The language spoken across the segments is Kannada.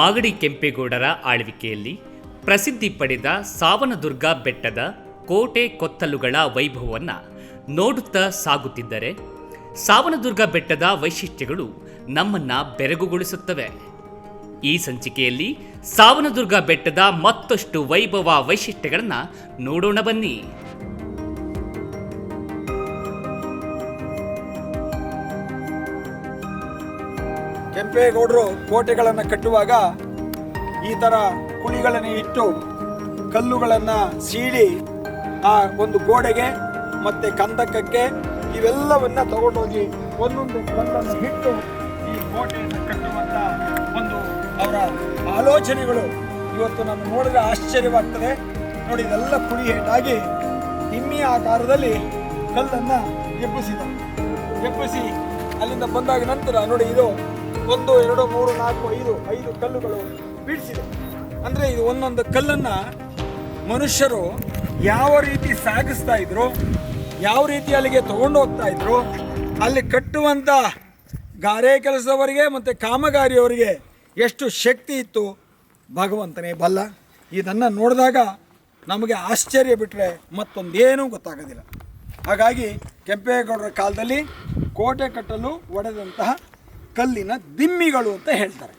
ಮಾಗಡಿ ಕೆಂಪೇಗೌಡರ ಆಳ್ವಿಕೆಯಲ್ಲಿ ಪ್ರಸಿದ್ಧಿ ಪಡೆದ ಸಾವನದುರ್ಗ ಬೆಟ್ಟದ ಕೋಟೆ ಕೊತ್ತಲುಗಳ ವೈಭವವನ್ನು ನೋಡುತ್ತಾ ಸಾಗುತ್ತಿದ್ದರೆ ಸಾವನದುರ್ಗ ಬೆಟ್ಟದ ವೈಶಿಷ್ಟ್ಯಗಳು ನಮ್ಮನ್ನ ಬೆರಗುಗೊಳಿಸುತ್ತವೆ. ಈ ಸಂಚಿಕೆಯಲ್ಲಿ ಸಾವನದುರ್ಗ ಬೆಟ್ಟದ ಮತ್ತಷ್ಟು ವೈಭವ ವೈಶಿಷ್ಟ್ಯಗಳನ್ನು ನೋಡೋಣ ಬನ್ನಿ. ಕೆಂಪೇಗೌಡರು ಕೋಟೆಗಳನ್ನು ಕಟ್ಟುವಾಗ ಈ ಥರ ಕುಳಿಗಳನ್ನು ಇಟ್ಟು ಕಲ್ಲುಗಳನ್ನು ಸೀಳಿ ಆ ಒಂದು ಗೋಡೆಗೆ ಮತ್ತೆ ಕಂದಕಕ್ಕೆ ಇವೆಲ್ಲವನ್ನು ತಗೊಂಡೋಗಿ ಒಂದೊಂದು ಕಲ್ಲನ್ನು ಇಟ್ಟು ಈ ಕೋಟೆಯನ್ನು ಕಟ್ಟುವಂತ ಒಂದು ಅವರ ಆಲೋಚನೆಗಳು ಇವತ್ತು ನಾನು ನೋಡಿದ್ರೆ ಆಶ್ಚರ್ಯವಾಗ್ತದೆ. ನೋಡಿ, ಇದೆಲ್ಲ ಕುಳಿ ಹೇಟಾಗಿ ಹಿಮ್ಮಿ ಆಕಾರದಲ್ಲಿ ಕಲ್ಲನ್ನು ಎಬ್ಬಿಸಿದ. ಎಬ್ಬಿಸಿ ಅಲ್ಲಿಂದ ಬಂದಾಗ ನಂತರ ನೋಡಿ ಇದು ಒಂದು, ಎರಡು, ಮೂರು, ನಾಲ್ಕು, ಐದು ಐದು ಕಲ್ಲುಗಳು ಬೀಳಿಸಿದೆ. ಅಂದರೆ ಇದು ಒಂದೊಂದು ಕಲ್ಲನ್ನು ಮನುಷ್ಯರು ಯಾವ ರೀತಿ ಸಾಗಿಸ್ತಾ ಇದ್ರು, ಯಾವ ರೀತಿ ಅಲ್ಲಿಗೆ ತಗೊಂಡು ಹೋಗ್ತಾ ಇದ್ರು, ಅಲ್ಲಿ ಕಟ್ಟುವಂಥ ಗಾರೆ ಕೆಲಸದವರಿಗೆ ಮತ್ತು ಕಾಮಗಾರಿಯವರಿಗೆ ಎಷ್ಟು ಶಕ್ತಿ ಇತ್ತು, ಭಗವಂತನೇ ಬಲ್ಲ. ಇದನ್ನು ನೋಡಿದಾಗ ನಮಗೆ ಆಶ್ಚರ್ಯ ಬಿಟ್ಟರೆ ಮತ್ತೊಂದೇನೂ ಗೊತ್ತಾಗೋದಿಲ್ಲ. ಹಾಗಾಗಿ ಕೆಂಪೇಗೌಡರ ಕಾಲದಲ್ಲಿ ಕೋಟೆ ಕಟ್ಟಲು ಒಡೆದಂತಹ ಕಲ್ಲಿನ ದಿಮ್ಮಿಗಳು ಅಂತ ಹೇಳ್ತಾರೆ.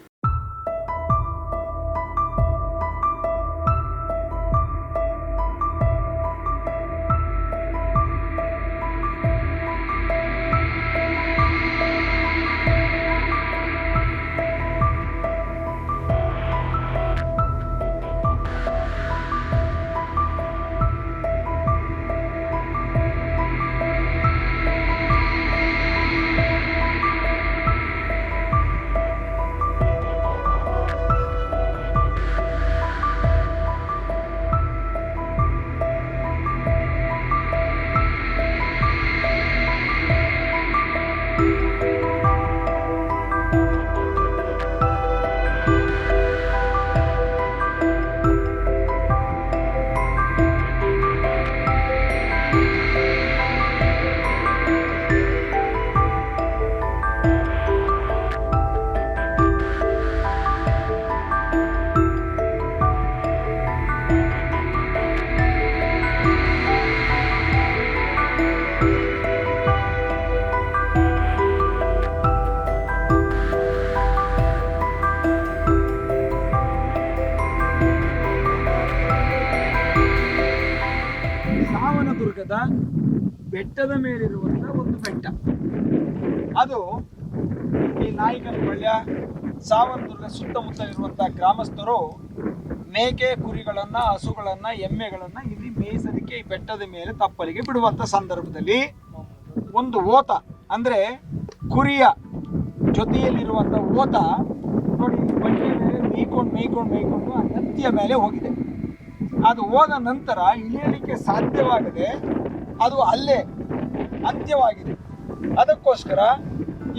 ಸಾವನದುರ್ಗದ ಬೆಟ್ಟದ ಮೇಲಿರುವಂತ ಒಂದು ಬೆಟ್ಟ. ಅದು ಈ ನಾಯಿಕನ ಬಳ್ಯ ಸಾವನದುರ್ಗ ಸುತ್ತಮುತ್ತ ಇರುವಂತಹ ಗ್ರಾಮಸ್ಥರು ಮೇಕೆ ಕುರಿಗಳನ್ನ, ಹಸುಗಳನ್ನ, ಎಮ್ಮೆಗಳನ್ನ ಇಲ್ಲಿ ಮೇಯಿಸಲಿಕ್ಕೆ ಈ ಬೆಟ್ಟದ ಮೇಲೆ ತಪ್ಪಲಿಗೆ ಬಿಡುವಂತ ಸಂದರ್ಭದಲ್ಲಿ ಒಂದು ಓತ, ಅಂದ್ರೆ ಕುರಿಯ ಜೊತೆಯಲ್ಲಿರುವಂತ ಓತ ನೋಡಿ, ಬಂಡೆ ಮೇಲೆ ಮೇಯ್ಕೊಂಡು ಮೇಯ್ಕೊಂಡು ಮೇಯ್ಕೊಂಡು ಆ ನತ್ತಿಯ ಮೇಲೆ ಹೋಗಿದೆ. ಅದು ಹೋದ ನಂತರ ಇಳಿಯಲಿಕ್ಕೆ ಸಾಧ್ಯವಾಗದೆ ಅದು ಅಲ್ಲೇ ಅಂತ್ಯವಾಗಿದೆ. ಅದಕ್ಕೋಸ್ಕರ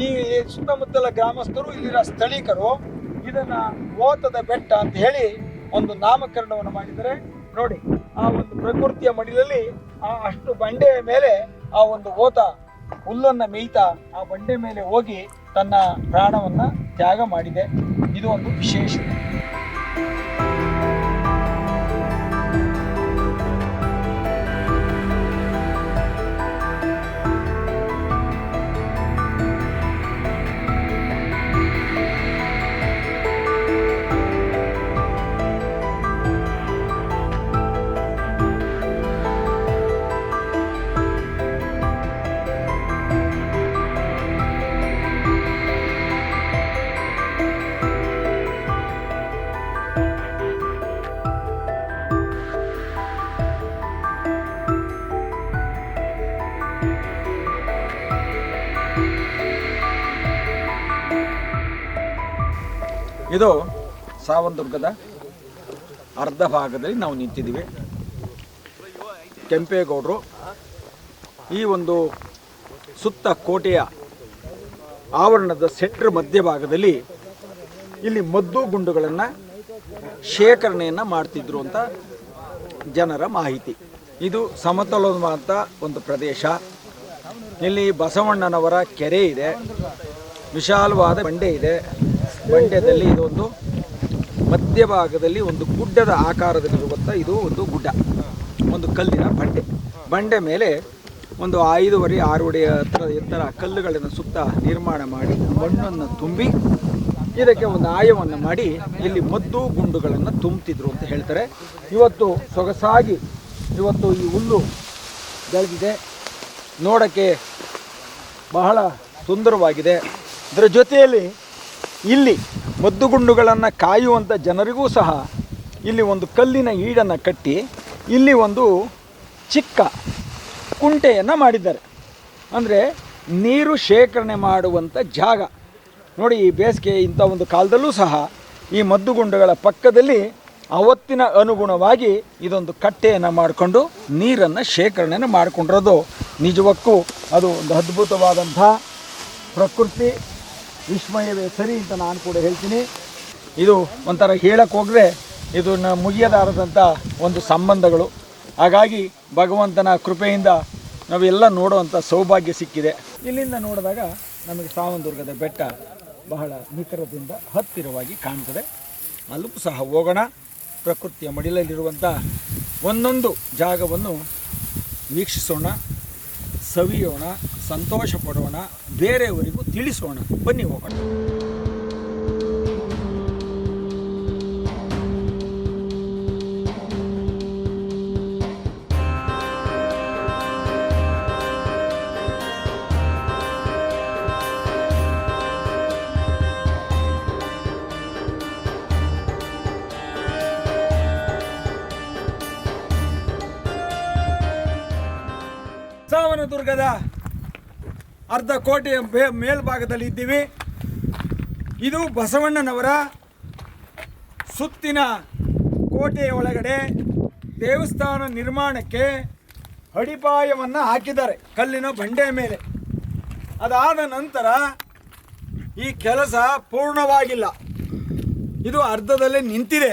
ಈ ಸುತ್ತಮುತ್ತಲ ಗ್ರಾಮಸ್ಥರು, ಇಲ್ಲಿನ ಸ್ಥಳೀಕರು ಇದನ್ನ ಓತದ ಬೆಟ್ಟ ಅಂತ ಹೇಳಿ ಒಂದು ನಾಮಕರಣವನ್ನು ಮಾಡಿದರೆ ನೋಡಿ, ಆ ಒಂದು ಪ್ರಕೃತಿಯ ಮಡಿಲಲ್ಲಿ ಆ ಅಷ್ಟು ಬಂಡೆಯ ಮೇಲೆ ಆ ಒಂದು ಓತ, ಹುಲ್ಲನ್ನ ಮೇಯ್ತಾ ಆ ಬಂಡೆ ಮೇಲೆ ಹೋಗಿ ತನ್ನ ಪ್ರಾಣವನ್ನು ತ್ಯಾಗ ಮಾಡಿದೆ. ಇದು ಒಂದು ವಿಶೇಷತೆ. ಇದು ಸಾವಂದುರ್ಗದ ಅರ್ಧ ಭಾಗದಲ್ಲಿ ನಾವು ನಿಂತಿದ್ದೀವಿ. ಕೆಂಪೇಗೌಡರು. ಈ ಒಂದು ಸುತ್ತ ಕೋಟೆಯ ಆವರಣದ ಸೆಂಟ್ರ್ ಮಧ್ಯಭಾಗದಲ್ಲಿ ಇಲ್ಲಿ ಮದ್ದು ಗುಂಡುಗಳನ್ನು ಶೇಖರಣೆಯನ್ನು ಮಾಡ್ತಿದ್ರು ಅಂತ ಜನರ ಮಾಹಿತಿ. ಇದು ಸಮತೋಲನವಾದ ಒಂದು ಪ್ರದೇಶ. ಇಲ್ಲಿ ಬಸವಣ್ಣನವರ ಕೆರೆ ಇದೆ. ವಿಶಾಲವಾದ ಬಂಡೆ ಇದೆ. ಬಂಡೆದಲ್ಲಿ ಇದೊಂದು ಮಧ್ಯಭಾಗದಲ್ಲಿ ಒಂದು ಗುಡ್ಡದ ಆಕಾರದಲ್ಲಿರುವಂಥ ಇದು ಒಂದು ಗುಡ್ಡ, ಒಂದು ಕಲ್ಲಿನ ಬಂಡೆ. ಬಂಡೆ ಮೇಲೆ ಒಂದು ಐದುವರೆ ಆರು ಅಡಿ ಹತ್ರ ಎತ್ತರ ಕಲ್ಲುಗಳನ್ನು ಸುತ್ತ ನಿರ್ಮಾಣ ಮಾಡಿ ಮಣ್ಣನ್ನು ತುಂಬಿ ಇದಕ್ಕೆ ಒಂದು ಆಯವನ್ನು ಮಾಡಿ ಇಲ್ಲಿ ಮದ್ದು ಗುಂಡುಗಳನ್ನು ತುಂಬುತ್ತಿದ್ರು ಅಂತ ಹೇಳ್ತಾರೆ. ಇವತ್ತು ಸೊಗಸಾಗಿ ಇವತ್ತು ಈ ಹುಲ್ಲು ಬೆಳೆದಿದೆ. ನೋಡೋಕ್ಕೆ ಬಹಳ ಸುಂದರವಾಗಿದೆ. ಇದರ ಜೊತೆಯಲ್ಲಿ ಇಲ್ಲಿ ಮದ್ದುಗುಂಡುಗಳನ್ನು ಕಾಯುವಂಥ ಜನರಿಗೂ ಸಹ ಇಲ್ಲಿ ಒಂದು ಕಲ್ಲಿನ ಈಡನ್ನು ಕಟ್ಟಿ ಇಲ್ಲಿ ಒಂದು ಚಿಕ್ಕ ಕುಂಟೆಯನ್ನು ಮಾಡಿದ್ದಾರೆ. ಅಂದರೆ ನೀರು ಶೇಖರಣೆ ಮಾಡುವಂಥ ಜಾಗ. ನೋಡಿ ಈ ಬೇಸಿಗೆ ಇಂಥ ಒಂದು ಕಾಲದಲ್ಲೂ ಸಹ ಈ ಮದ್ದುಗುಂಡುಗಳ ಪಕ್ಕದಲ್ಲಿ ಅವತ್ತಿನ ಅನುಗುಣವಾಗಿ ಇದೊಂದು ಕಟ್ಟೆಯನ್ನು ಮಾಡಿಕೊಂಡು ನೀರನ್ನು ಶೇಖರಣೆಯನ್ನು ಮಾಡಿಕೊಂಡಿರೋದು. ನಿಜಕ್ಕೂ ಅದು ಒಂದು ಅದ್ಭುತವಾದಂಥ ಪ್ರಕೃತಿ ವಿಸ್ಮಯವೇ ಸರಿ ಅಂತ ನಾನು ಕೂಡ ಹೇಳ್ತೀನಿ. ಇದು ಒಂಥರ ಹೇಳಕ್ಕೆ ಇದು ನ ಮುಗಿಯದಾರದಂಥ ಒಂದು ಸಂಬಂಧಗಳು. ಹಾಗಾಗಿ ಭಗವಂತನ ಕೃಪೆಯಿಂದ ನಾವೆಲ್ಲ ನೋಡುವಂಥ ಸೌಭಾಗ್ಯ ಸಿಕ್ಕಿದೆ. ಇಲ್ಲಿಂದ ನೋಡಿದಾಗ ನಮಗೆ ಸಾವಂದುರ್ಗದ ಬೆಟ್ಟ ಬಹಳ ನಿಖರದಿಂದ ಹತ್ತಿರವಾಗಿ ಕಾಣ್ತದೆ. ಅಲ್ಲೂ ಸಹ ಹೋಗೋಣ. ಪ್ರಕೃತಿಯ ಮಡಿಲಲ್ಲಿರುವಂಥ ಒಂದೊಂದು ಜಾಗವನ್ನು ವೀಕ್ಷಿಸೋಣ. ಸವಿಯೋಣ ಸಂತೋಷ ಪಡೋಣ ಬೇರೆಯವರಿಗೂ ತಿಳಿಸೋಣ. ಬನ್ನಿ ಹೋಗೋಣ. ಸಾವನದುರ್ಗದ ಅರ್ಧ ಕೋಟೆಯ ಮೇಲ್ಭಾಗದಲ್ಲಿ ಇದ್ದೀವಿ. ಇದು ಬಸವಣ್ಣನವರ ಸುತ್ತಿನ ಕೋಟೆಯ ಒಳಗಡೆ ದೇವಸ್ಥಾನ ನಿರ್ಮಾಣಕ್ಕೆ ಅಡಿಪಾಯವನ್ನು ಹಾಕಿದ್ದಾರೆ, ಕಲ್ಲಿನ ಬಂಡೆಯ ಮೇಲೆ. ಅದಾದ ನಂತರ ಈ ಕೆಲಸ ಪೂರ್ಣವಾಗಿಲ್ಲ. ಇದು ಅರ್ಧದಲ್ಲೇ ನಿಂತಿದೆ.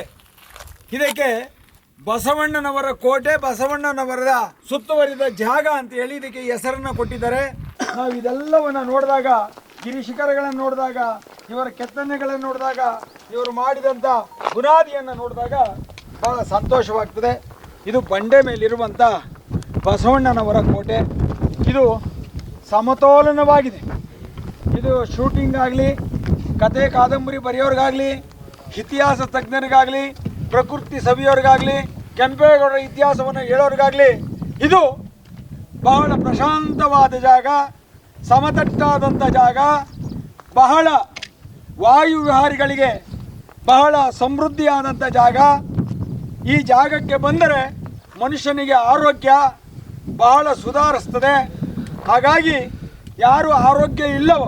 ಇದಕ್ಕೆ ಬಸವಣ್ಣನವರ ಕೋಟೆ, ಬಸವಣ್ಣನವರ ಸುತ್ತುವರಿದ ಜಾಗ ಅಂತ ಹೇಳಿ ಇದಕ್ಕೆ ಹೆಸರನ್ನು ಕೊಟ್ಟಿದ್ದಾರೆ. ನಾವು ಇದೆಲ್ಲವನ್ನ ನೋಡಿದಾಗ, ಗಿರಿ ಶಿಖರಗಳನ್ನು ನೋಡಿದಾಗ, ಇವರ ಕೆತ್ತನೆಗಳನ್ನು ನೋಡಿದಾಗ, ಇವರು ಮಾಡಿದಂಥ ಬುನಾದಿಯನ್ನು ನೋಡಿದಾಗ ಬಹಳ ಸಂತೋಷವಾಗ್ತದೆ. ಇದು ಬಂಡೆ ಮೇಲಿರುವಂಥ ಬಸವಣ್ಣನವರ ಕೋಟೆ. ಇದು ಸಮತೋಲನವಾಗಿದೆ. ಇದು ಶೂಟಿಂಗ್ ಆಗಲಿ, ಕತೆ ಕಾದಂಬರಿ ಬರೆಯೋರಿಗಾಗಲಿ, ಇತಿಹಾಸ ತಜ್ಞರಿಗಾಗಲಿ ಪ್ರಕೃತಿ ಸವಿಯೋರಿಗಾಗಲಿ, ಕೆಂಪೇಗೌಡರ ಇತಿಹಾಸವನ್ನು ಹೇಳೋರಿಗಾಗಲಿ, ಇದು ಬಹಳ ಪ್ರಶಾಂತವಾದ ಜಾಗ ಸಮತಟ್ಟಾದಂಥ ಜಾಗ, ಬಹಳ ವಾಯು ವಿಹಾರಿಗಳಿಗೆ ಬಹಳ ಸಮೃದ್ಧಿಯಾದಂಥ ಜಾಗ. ಈ ಜಾಗಕ್ಕೆ ಬಂದರೆ ಮನುಷ್ಯನಿಗೆ ಆರೋಗ್ಯ ಬಹಳ ಸುಧಾರಿಸ್ತದೆ. ಹಾಗಾಗಿ ಯಾರು ಆರೋಗ್ಯ ಇಲ್ಲವೋ,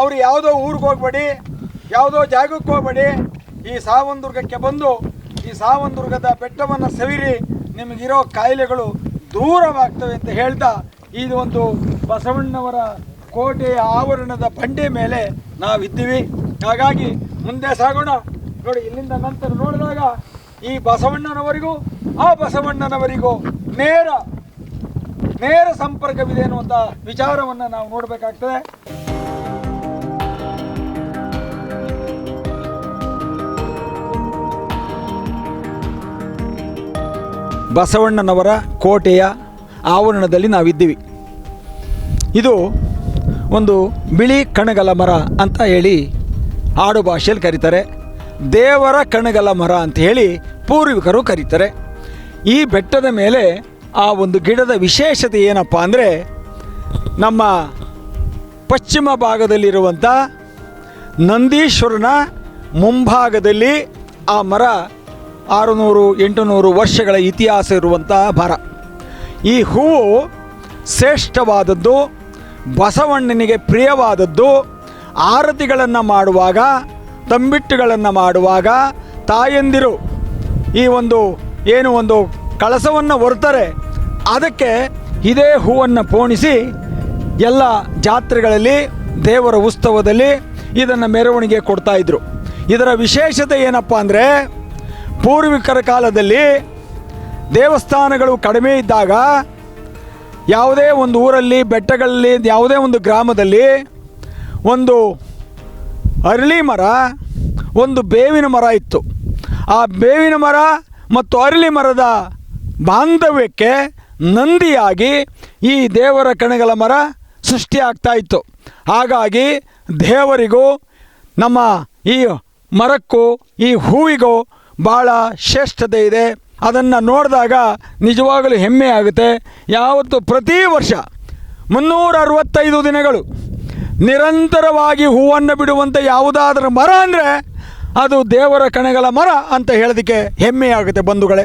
ಅವರು ಯಾವುದೋ ಊರಿಗೆ ಹೋಗ್ಬೇಡಿ, ಯಾವುದೋ ಜಾಗಕ್ಕೆ ಹೋಗ್ಬೇಡಿ ಈ ಸಾವಂದುರ್ಗಕ್ಕೆ ಬಂದು ಈ ಸಾವಂದುರ್ಗದ ಬೆಟ್ಟವನ್ನು ಸವಿರಿ, ನಿಮಗಿರೋ ಕಾಯಿಲೆಗಳು ದೂರವಾಗ್ತವೆ ಅಂತ ಹೇಳ್ತಾ ಇದು ಒಂದು ಬಸವಣ್ಣವರ ಕೋಟೆಯ ಆವರಣದ ಬಂಡೆ ಮೇಲೆ ನಾವಿದ್ದೀವಿ. ಹಾಗಾಗಿ ಮುಂದೆ ಸಾಗೋಣ. ನೋಡಿ, ಇಲ್ಲಿಂದ ನಂತರ ನೋಡಿದಾಗ ಈ ಬಸವಣ್ಣನವರಿಗೂ, ಆ ಬಸವಣ್ಣನವರಿಗೂ ನೇರ ನೇರ ಸಂಪರ್ಕವಿದೆ ಅನ್ನುವಂಥ ವಿಚಾರವನ್ನು ನಾವು ನೋಡಬೇಕಾಗ್ತದೆ. ಬಸವಣ್ಣನವರ ಕೋಟೆಯ ಆವರಣದಲ್ಲಿ ನಾವಿದ್ದೀವಿ. ಇದು ಒಂದು ಬಿಳಿ ಕಣಗಲ ಮರ ಅಂತ ಹೇಳಿ ಆಡು ಭಾಷೆಯಲ್ಲಿ ಕರೀತಾರೆ. ದೇವರ ಕಣಗಲ ಮರ ಅಂತ ಹೇಳಿ ಪೂರ್ವಿಕರು ಕರೀತಾರೆ. ಈ ಬೆಟ್ಟದ ಮೇಲೆ ಆ ಒಂದು ಗಿಡದ ವಿಶೇಷತೆ ಏನಪ್ಪ ಅಂದರೆ ನಮ್ಮ ಪಶ್ಚಿಮ ಭಾಗದಲ್ಲಿರುವಂಥ ನಂದೀಶ್ವರನ ಮುಂಭಾಗದಲ್ಲಿ ಆ ಮರ ಆರುನೂರು, ಎಂಟುನೂರು ವರ್ಷಗಳ ಇತಿಹಾಸ ಇರುವಂತಹ ಭಾರ. ಈ ಹೂವು ಶ್ರೇಷ್ಠವಾದದ್ದು, ಬಸವಣ್ಣನಿಗೆ ಪ್ರಿಯವಾದದ್ದು, ಆರತಿಗಳನ್ನು ಮಾಡುವಾಗ, ತಂಬಿಟ್ಟುಗಳನ್ನು ಮಾಡುವಾಗ ತಾಯಂದಿರು ಈ ಒಂದು ಏನು ಒಂದು ಕಳಸವನ್ನು ಹೊರ್ತಾರೆ, ಅದಕ್ಕೆ ಇದೇ ಹೂವನ್ನು ಪೋಣಿಸಿ ಎಲ್ಲ ಜಾತ್ರೆಗಳಲ್ಲಿ, ದೇವರ ಉತ್ಸವದಲ್ಲಿ ಇದನ್ನು ಮೆರವಣಿಗೆ ಕೊಡ್ತಾಯಿದ್ರು ಇದರ ವಿಶೇಷತೆ ಏನಪ್ಪ ಅಂದರೆ ಪೂರ್ವಿಕರ ಕಾಲದಲ್ಲಿ ದೇವಸ್ಥಾನಗಳು ಕಡಿಮೆ ಇದ್ದಾಗ ಯಾವುದೇ ಒಂದು ಊರಲ್ಲಿ, ಬೆಟ್ಟಗಳಲ್ಲಿ, ಯಾವುದೇ ಒಂದು ಗ್ರಾಮದಲ್ಲಿ ಒಂದು ಅರಳಿ ಮರ, ಒಂದು ಬೇವಿನ ಮರ ಇತ್ತು. ಆ ಬೇವಿನ ಮರ ಮತ್ತು ಅರಳಿ ಮರದ ಬಾಂಧವ್ಯಕ್ಕೆ ನಂದಿಯಾಗಿ ಈ ದೇವರ ಕಣಗಳ ಮರ ಸೃಷ್ಟಿಯಾಗ್ತಾ ಇತ್ತು. ಹಾಗಾಗಿ ದೇವರಿಗೂ ನಮ್ಮ ಈ ಮರಕ್ಕೂ, ಈ ಹೂವಿಗೂ ಭಾಳ ಶ್ರೇಷ್ಠತೆ ಇದೆ. ಅದನ್ನು ನೋಡಿದಾಗ ನಿಜವಾಗಲೂ ಹೆಮ್ಮೆ ಆಗುತ್ತೆ. ಯಾವತ್ತು ಪ್ರತಿ ವರ್ಷ ಮುನ್ನೂರ ಅರವತ್ತೈದು ದಿನಗಳು ನಿರಂತರವಾಗಿ ಹೂವನ್ನು ಬಿಡುವಂಥ ಯಾವುದಾದ್ರೂ ಮರ ಅಂದರೆ ಅದು ದೇವರ ಕಣಗಳ ಮರ ಅಂತ ಹೇಳೋದಕ್ಕೆ ಹೆಮ್ಮೆಯಾಗುತ್ತೆ ಬಂಧುಗಳೇ.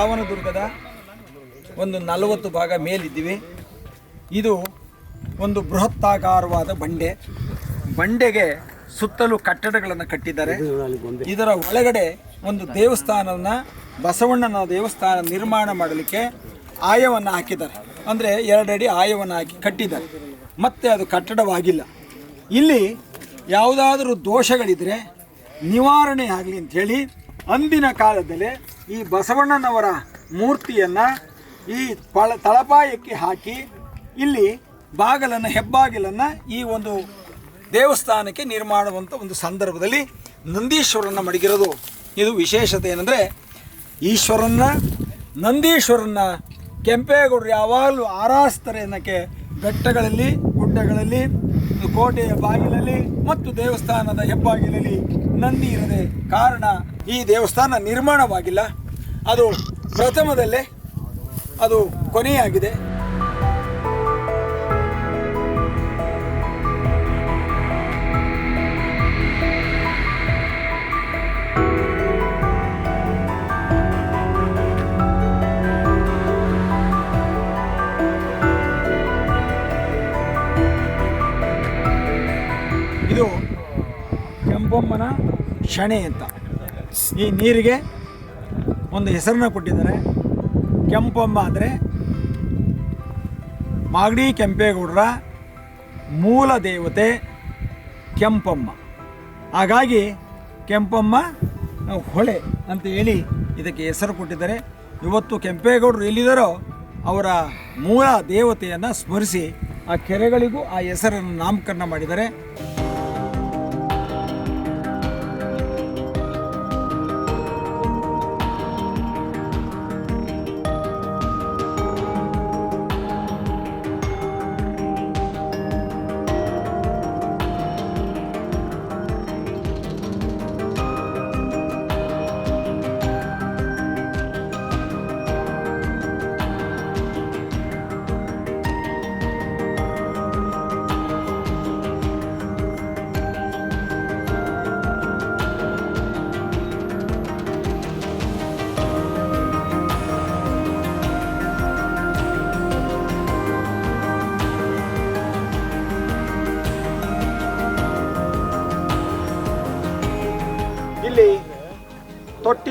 ದಾವನದುರ್ಗದ ಒಂದು ನಲವತ್ತು ಭಾಗ ಮೇಲಿದ್ದೀವಿ. ಇದು ಒಂದು ಬೃಹತ್ತಾಕಾರವಾದ ಬಂಡೆ. ಬಂಡೆಗೆ ಸುತ್ತಲೂ ಕಟ್ಟಡಗಳನ್ನು ಕಟ್ಟಿದ್ದಾರೆ. ಇದರ ಒಳಗಡೆ ಒಂದು ದೇವಸ್ಥಾನವನ್ನು ಬಸವಣ್ಣನ ದೇವಸ್ಥಾನ ನಿರ್ಮಾಣ ಮಾಡಲಿಕ್ಕೆ ಆಯವನ್ನು ಹಾಕಿದ್ದಾರೆ. ಅಂದರೆ ಎರಡಡಿ ಆಯವನ್ನು ಹಾಕಿ ಕಟ್ಟಿದ್ದಾರೆ. ಮತ್ತೆ ಅದು ಕಟ್ಟಡವಾಗಿಲ್ಲ. ಇಲ್ಲಿ ಯಾವುದಾದರೂ ದೋಷಗಳಿದ್ರೆ ನಿವಾರಣೆ ಆಗಲಿ ಅಂಥೇಳಿ ಅಂದಿನ ಕಾಲದಲ್ಲಿ ಈ ಬಸವಣ್ಣನವರ ಮೂರ್ತಿಯನ್ನು ಈ ಪಳ, ತಳಪಾಯಕ್ಕೆ ಹಾಕಿ ಇಲ್ಲಿ ಬಾಗಿಲನ್ನು, ಹೆಬ್ಬಾಗಿಲನ್ನು ಈ ಒಂದು ದೇವಸ್ಥಾನಕ್ಕೆ ನಿರ್ಮಾಣವಂಥ ಒಂದು ಸಂದರ್ಭದಲ್ಲಿ ನಂದೀಶ್ವರನ ಮಡಗಿರೋದು. ಇದು ವಿಶೇಷತೆ ಏನಂದರೆ ಈಶ್ವರನ್ನ, ನಂದೀಶ್ವರನ್ನ ಕೆಂಪೇಗೌಡರು ಯಾವಾಗಲೂ ಆರಾಸ್ತಾರೆ ಅನ್ನೋಕ್ಕೆ ಬೆಟ್ಟಗಳಲ್ಲಿ, ಗುಡ್ಡಗಳಲ್ಲಿ, ಕೋಟೆಯ ಬಾಗಿಲಲ್ಲಿ ಮತ್ತು ದೇವಸ್ಥಾನದ ಹೆಬ್ಬಾಗಿಲಲ್ಲಿ ನಂದಿ ಇರದೆ ಕಾರಣ ಈ ದೇವಸ್ಥಾನ ನಿರ್ಮಾಣವಾಗಿಲ್ಲ. ಅದು ಪ್ರಥಮದಲ್ಲೇ ಅದು ಕೊನೆಯಾಗಿದೆ. ಇದು ಕೆಂಪಮ್ಮನ ಶಣೆ ಅಂತ. ಈ ನೀರಿಗೆ ಒಂದು ಹೆಸರನ್ನ ಕೊಟ್ಟಿದ್ದಾರೆ. ಕೆಂಪಂಬ ಅಂದರೆ ಮಾಗಡಿ ಕೆಂಪೇಗೌಡರ ಮೂಲ ದೇವತೆ ಕೆಂಪಮ್ಮ ಹಾಗಾಗಿ ಕೆಂಪಮ್ಮ ಹೊಳೆ ಅಂತ ಹೇಳಿ ಇದಕ್ಕೆ ಹೆಸರು ಕೊಟ್ಟಿದ್ದಾರೆ. ಇವತ್ತು ಕೆಂಪೇಗೌಡರು ಎಲ್ಲಿದ್ದಾರೋ ಅವರ ಮೂಲ ದೇವತೆಯನ್ನು ಸ್ಮರಿಸಿ ಆ ಕೆರೆಗಳಿಗೂ ಆ ಹೆಸರನ್ನು ನಾಮಕರಣ ಮಾಡಿದ್ದಾರೆ.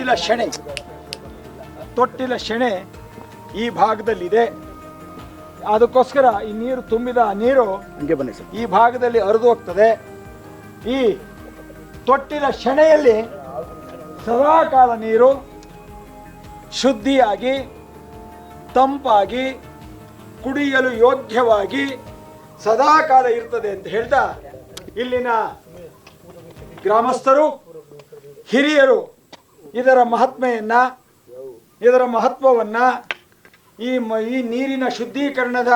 ತೊಟ್ಟಿಲ ಶೆಣೆ. ತೊಟ್ಟಿಲ ಶೆಣೆ ಈ ಭಾಗದಲ್ಲಿದೆ. ಅದಕ್ಕೋಸ್ಕರ ಈ ನೀರು ತುಂಬಿದ ನೀರು ಹಂಗೆ ಬನ್ನಿ ಸರ್. ಈ ಭಾಗದಲ್ಲಿ ಹರಿದು ಹೋಗ್ತದೆ. ಈ ತೊಟ್ಟಿಲ ಶೆಣೆಯಲ್ಲಿ ಸದಾಕಾಲ ನೀರು ಶುದ್ಧಿಯಾಗಿ ತಂಪಾಗಿ ಕುಡಿಯಲು ಯೋಗ್ಯವಾಗಿ ಸದಾಕಾಲ ಇರ್ತದೆ ಅಂತ ಹೇಳ್ತಾ ಇಲ್ಲಿನ ಗ್ರಾಮಸ್ಥರು ಹಿರಿಯರು ಇದರ ಮಹತ್ಮೆಯನ್ನ, ಇದರ ಮಹತ್ವವನ್ನ ಈ ಈ ನೀರಿನ ಶುದ್ಧೀಕರಣದ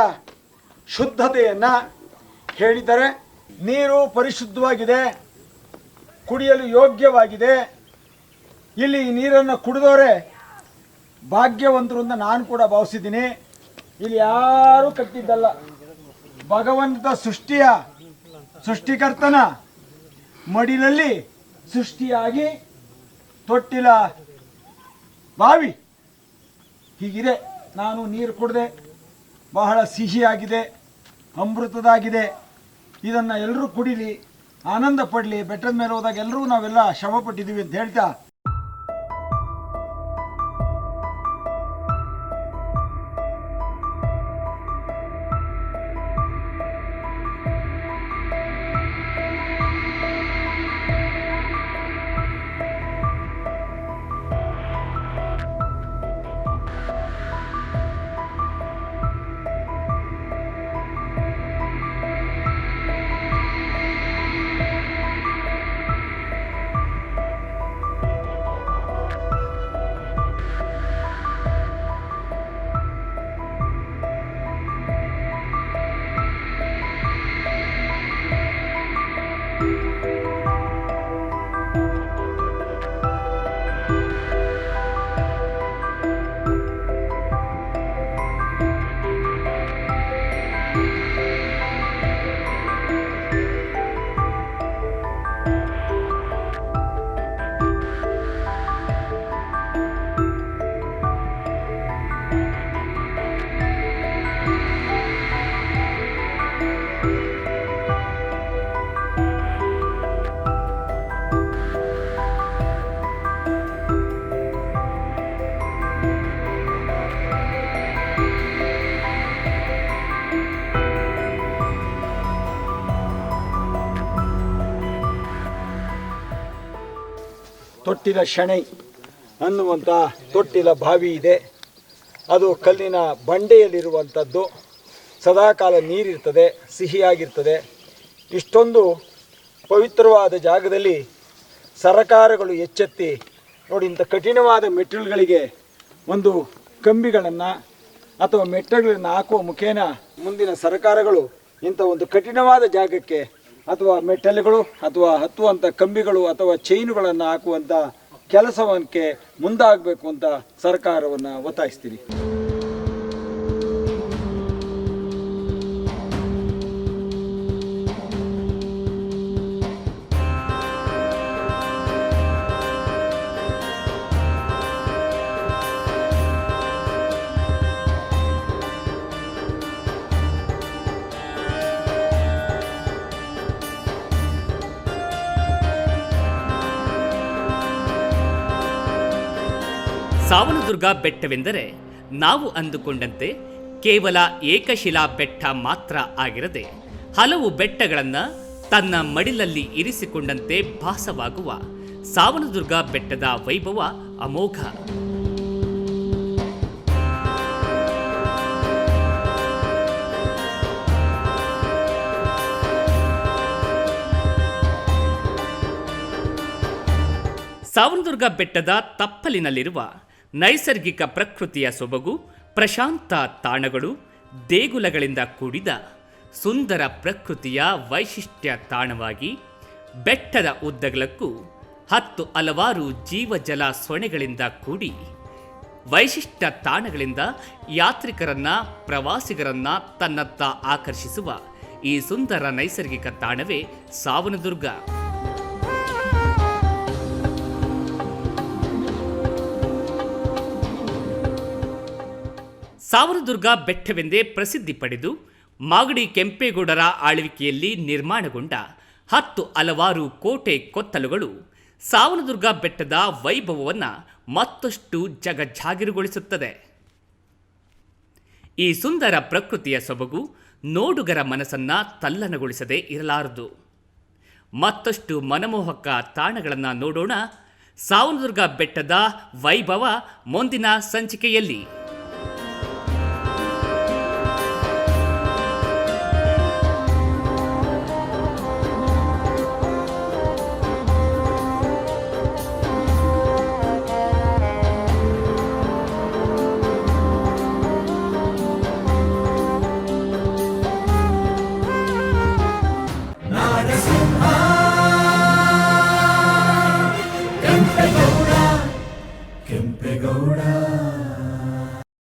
ಶುದ್ಧತೆಯನ್ನ ಹೇಳಿದ್ದಾರೆ ನೀರು ಪರಿಶುದ್ಧವಾಗಿದೆ, ಕುಡಿಯಲು ಯೋಗ್ಯವಾಗಿದೆ. ಇಲ್ಲಿ ಈ ನೀರನ್ನು ಕುಡಿದವರೆ ಭಾಗ್ಯವಂತರು ಅಂತ ನಾನು ಕೂಡ ಭಾವಿಸಿದ್ದೀನಿ. ಇಲ್ಲಿ ಯಾರೂ ಕಟ್ಟಿದ್ದಲ್ಲ. ಭಗವಂತ ಸೃಷ್ಟಿಯ ಸೃಷ್ಟಿಕರ್ತನ ಮಡಿಲಲ್ಲಿ ಸೃಷ್ಟಿಯಾಗಿ ತೊಟ್ಟಿಲ. ಬಾವಿ. ಹೀಗಿದೆ. ನಾನು ನೀರು ಕುಡಿದೆ. ಬಹಳ ಸಿಹಿಯಾಗಿದೆ. ಅಮೃತದಾಗಿದೆ. ಇದನ್ನು ಎಲ್ಲರೂ ಕುಡಿಲಿ. ಆನಂದ ಪಡಲಿ. ಬೆಟ್ಟದ ಮೇಲೆ ಹೋದಾಗ ಎಲ್ಲರೂ ನಾವೆಲ್ಲ ಶ್ರಮ ಪಟ್ಟಿದ್ದೀವಿ ಅಂತ ಹೇಳ್ತಾ ತೊಟ್ಟಿಲ ಶೆಣೈ ಅನ್ನುವಂಥ ತೊಟ್ಟಿಲ ಬಾವಿ ಇದೆ. ಅದು ಕಲ್ಲಿನ ಬಂಡೆಯಲ್ಲಿರುವಂಥದ್ದು ಸದಾಕಾಲ ನೀರಿರ್ತದೆ, ಸಿಹಿಯಾಗಿರ್ತದೆ. ಇಷ್ಟೊಂದು ಪವಿತ್ರವಾದ ಜಾಗದಲ್ಲಿ ಸರಕಾರಗಳು ಎಚ್ಚೆತ್ತಿ ನೋಡಿ ಇಂಥ ಕಠಿಣವಾದ ಮೆಟ್ಟಿಲುಗಳಿಗೆ ಒಂದು ಕಂಬಿಗಳನ್ನು ಅಥವಾ ಮೆಟ್ಟಗಳನ್ನು ಹಾಕುವ ಮುಖೇನ ಮುಂದಿನ ಸರಕಾರಗಳು ಇಂಥ ಒಂದು ಕಠಿಣವಾದ ಜಾಗಕ್ಕೆ ಅಥವಾ ಮೆಟ್ಟಲುಗಳು ಅಥವಾ ಹತ್ತುವಂಥ ಕಂಬಿಗಳು ಅಥವಾ ಚೈನುಗಳನ್ನು ಹಾಕುವಂಥ ಕೆಲಸವಕ್ಕೆ ಮುಂದಾಗಬೇಕು ಅಂತ ಸರ್ಕಾರವನ್ನು ಒತ್ತಾಯಿಸ್ತೀನಿ. ಸಾವನದುರ್ಗ ಬೆಟ್ಟವೆಂದರೆ ನಾವು ಅಂದುಕೊಂಡಂತೆ ಕೇವಲ ಏಕಶಿಲಾ ಬೆಟ್ಟ ಮಾತ್ರ ಆಗಿರದೆ ಹಲವು ಬೆಟ್ಟಗಳನ್ನು ತನ್ನ ಮಡಿಲಲ್ಲಿ ಇರಿಸಿಕೊಂಡಂತೆ ಭಾಸವಾಗುವ ಸಾವನದುರ್ಗ ಬೆಟ್ಟದ ವೈಭವ ಅಮೋಘ. ಸಾವನದುರ್ಗ ಬೆಟ್ಟದ ತಪ್ಪಲಿನಲ್ಲಿರುವ ನೈಸರ್ಗಿಕ ಪ್ರಕೃತಿಯ ಸೊಬಗು, ಪ್ರಶಾಂತ ತಾಣಗಳು, ದೇಗುಲಗಳಿಂದ ಕೂಡಿದ ಸುಂದರ ಪ್ರಕೃತಿಯ ವೈಶಿಷ್ಟ್ಯ ತಾಣವಾಗಿ ಬೆಟ್ಟದ ಉದ್ದಗಲಕ್ಕೂ ಹತ್ತು ಹಲವಾರು ಜೀವಜಲ ಸೊಣೆಗಳಿಂದ ಕೂಡಿ ವೈಶಿಷ್ಟ್ಯ ತಾಣಗಳಿಂದ ಯಾತ್ರಿಕರನ್ನ, ಪ್ರವಾಸಿಗರನ್ನ ತನ್ನತ್ತ ಆಕರ್ಷಿಸುವ ಈ ಸುಂದರ ನೈಸರ್ಗಿಕ ತಾಣವೇ ಸಾವನದುರ್ಗ. ಸಾವನದುರ್ಗ ಬೆಟ್ಟವೆಂದೇ ಪ್ರಸಿದ್ಧಿ ಪಡೆದು ಮಾಗಡಿ ಕೆಂಪೇಗೌಡರ ಆಳ್ವಿಕೆಯಲ್ಲಿ ನಿರ್ಮಾಣಗೊಂಡ ಹತ್ತು ಹಲವಾರು ಕೋಟೆ ಕೊತ್ತಲುಗಳು ಸಾವನದುರ್ಗ ಬೆಟ್ಟದ ವೈಭವವನ್ನು ಮತ್ತಷ್ಟು ಜಗಜ್ಜಾಗಿರುಗೊಳಿಸುತ್ತದೆ. ಈ ಸುಂದರ ಪ್ರಕೃತಿಯ ಸೊಬಗು ನೋಡುಗರ ಮನಸ್ಸನ್ನು ತಲ್ಲನಗೊಳಿಸದೇ ಇರಲಾರದು. ಮತ್ತಷ್ಟು ಮನಮೋಹಕ ತಾಣಗಳನ್ನು ನೋಡೋಣ. ಸಾವನದುರ್ಗ ಬೆಟ್ಟದ ವೈಭವ ಮುಂದಿನ ಸಂಚಿಕೆಯಲ್ಲಿ.